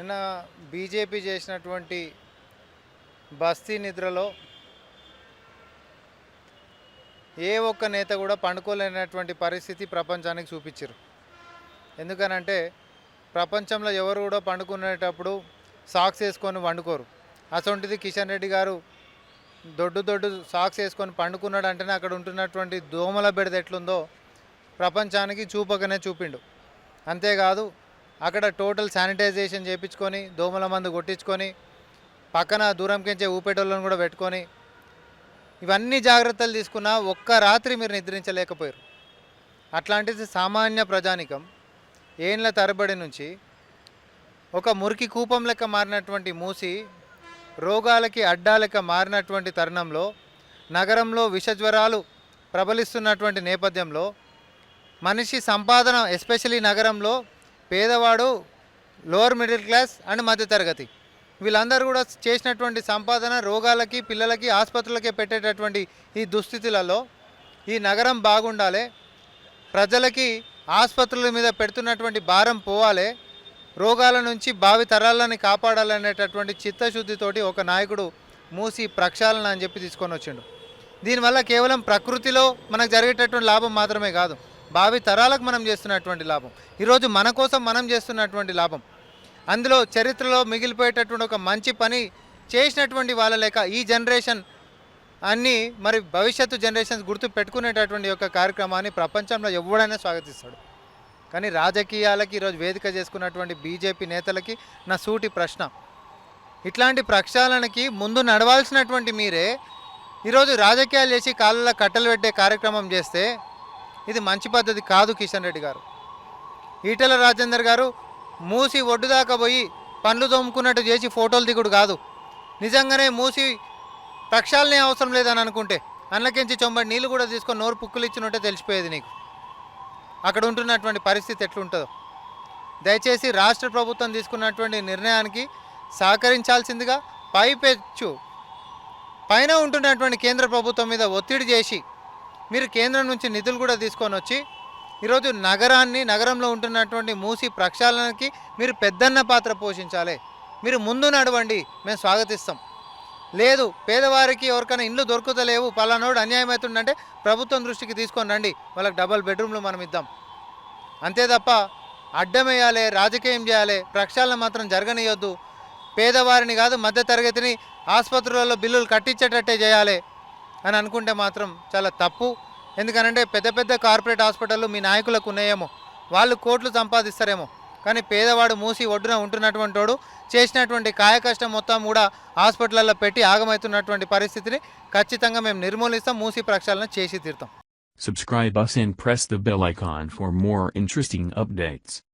నిన్న బీజేపీ చేసినటువంటి బస్తీ నిద్రలో ఏ ఒక్క నేత కూడా పండుకోలేనటువంటి పరిస్థితి ప్రపంచానికి చూపించారు ఎందుకనంటే ప్రపంచంలో ఎవరు కూడా పండుకునేటప్పుడు సాక్స్ వేసుకొని వండుకోరు అటువంటిది కిషన్ రెడ్డి గారు దొడ్డు దొడ్డు సాక్స్ వేసుకొని పండుకున్నాడు అంటేనే అక్కడ ఉంటున్నటువంటి దోమల బెడద ఎట్లుందో ప్రపంచానికి చూపకనే చూపిండు. అంతేకాదు అక్కడ టోటల్ శానిటైజేషన్ చేయించుకొని దోమల మందు కొట్టించుకొని పక్కన దూరం కించే ఊపేటోళ్ళను కూడా పెట్టుకొని ఇవన్నీ జాగ్రత్తలు తీసుకున్నా ఒక్క రాత్రి మీరు నిద్రించలేకపోయారు. అట్లాంటిది సామాన్య ప్రజానికం. ఏండ్ల తరబడి నుంచి ఒక మురికి కూపం లెక్క మారినటువంటి మూసి రోగాలకి అడ్డాలెక్క మారినటువంటి తరుణంలో నగరంలో విషజ్వరాలు ప్రబలిస్తున్నటువంటి నేపథ్యంలో మనిషి సంపాదన ఎస్పెషలీ నగరంలో పేదవాడు లోవర్ మిడిల్ క్లాస్ అండ్ మధ్యతరగతి. వీళ్ళందరూ కూడా చేసినటువంటి సంపాదన రోగాలకి పిల్లలకి ఆసుపత్రులకే పెట్టేటటువంటి ఈ దుస్థితులలో ఈ నగరం బాగుండాలి ప్రజలకి ఆసుపత్రుల మీద పెడుతున్నటువంటి భారం పోవాలి రోగాల నుంచి భావి తరాలని కాపాడాలనేటటువంటి చిత్తశుద్ధితోటి ఒక నాయకుడు మూసి ప్రక్షాళన అని చెప్పి తీసుకొని వచ్చిండు. దీనివల్ల కేవలం ప్రకృతిలో మనకు జరిగేటటువంటి లాభం మాత్రమే కాదు. భావి తరాలకు మనం చేస్తున్నటువంటి లాభం. ఈరోజు మన కోసం మనం చేస్తున్నటువంటి లాభం. అందులో చరిత్రలో మిగిలిపోయేటటువంటి ఒక మంచి పని చేసినటువంటి వాళ్ళ లేక ఈ జనరేషన్ అన్నీ మరి భవిష్యత్తు జనరేషన్స్ గుర్తు పెట్టుకునేటటువంటి యొక్క కార్యక్రమాన్ని ప్రపంచంలో ఎవడైనా స్వాగతిస్తాడు. కానీ రాజకీయాలకి ఈరోజు వేదిక చేసుకున్నటువంటి బీజేపీ నేతలకి నా సూటి ప్రశ్న. ఇట్లాంటి ప్రక్షాళనకి ముందు నడవాల్సినటువంటి మీరే ఈరోజు రాజకీయాలు చేసి కాళ్ళలో కట్టలు పెట్టే కార్యక్రమం చేస్తే ఇది మంచి పద్ధతి కాదు కిషన్ రెడ్డి గారు. ఈటెల రాజేందర్ గారు మూసి ఒడ్డు దాకా పోయి పండ్లు తోముకున్నట్టు చేసి ఫోటోలు దిగుడు కాదు. నిజంగానే మూసి ప్రక్షాళనే అవసరం లేదని అనుకుంటే అన్నకించి చొంబడి నీళ్ళు కూడా తీసుకొని నోరు పుక్కులు ఇచ్చినట్టే తెలిసిపోయేది నీకు. అక్కడ ఉంటున్నటువంటి పరిస్థితి ఎట్లుంటుందో. దయచేసి రాష్ట్ర ప్రభుత్వం తీసుకున్నటువంటి నిర్ణయానికి సహకరించాల్సిందిగా పైపెచ్చు. పైన ఉంటున్నటువంటి కేంద్ర ప్రభుత్వం మీద ఒత్తిడి చేసి మీరు కేంద్రం నుంచి నిధులు కూడా తీసుకొని వచ్చి ఈరోజు నగరాన్ని నగరంలో ఉంటున్నటువంటి మూసి ప్రక్షాళనకి మీరు పెద్దన్న పాత్ర పోషించాలి. మీరు ముందు నడవండి. మేము స్వాగతిస్తాం. లేదు పేదవారికి ఎవరికైనా ఇండ్లు దొరుకుతలేవు. పలానోడు అన్యాయం అవుతుందంటే ప్రభుత్వం దృష్టికి తీసుకొని రండి. వాళ్ళకి డబల్ బెడ్రూమ్లు మనం ఇద్దాం. అంతే తప్ప అడ్డం వేయాలి రాజకీయం చేయాలి ప్రక్షాళన మాత్రం జరగనియొద్దు. పేదవారిని కాదు మధ్యతరగతిని ఆసుపత్రులలో బిల్లులు కట్టించేటట్టే చేయాలి. అని అనుకుంటే మాత్రం చాలా తప్పు. ఎందుకనంటే పెద్ద పెద్ద కార్పొరేట్ హాస్పిటళ్ళు మీ నాయకులకు ఉన్నాయేమో. వాళ్ళు కోట్లు సంపాదిస్తారేమో. కానీ పేదవాడు మూసి ఒడ్డున ఉంటున్నటువంటి వాడు చేసినటువంటి కాయ కష్టం మొత్తం కూడా హాస్పిటల్లో పెట్టి ఆగమవుతున్నటువంటి పరిస్థితిని ఖచ్చితంగా మేము నిర్మూలిస్తాం మూసి ప్రక్షాళన చేసి తీరుతాం. Subscribe us and press the bell icon for more interesting updates.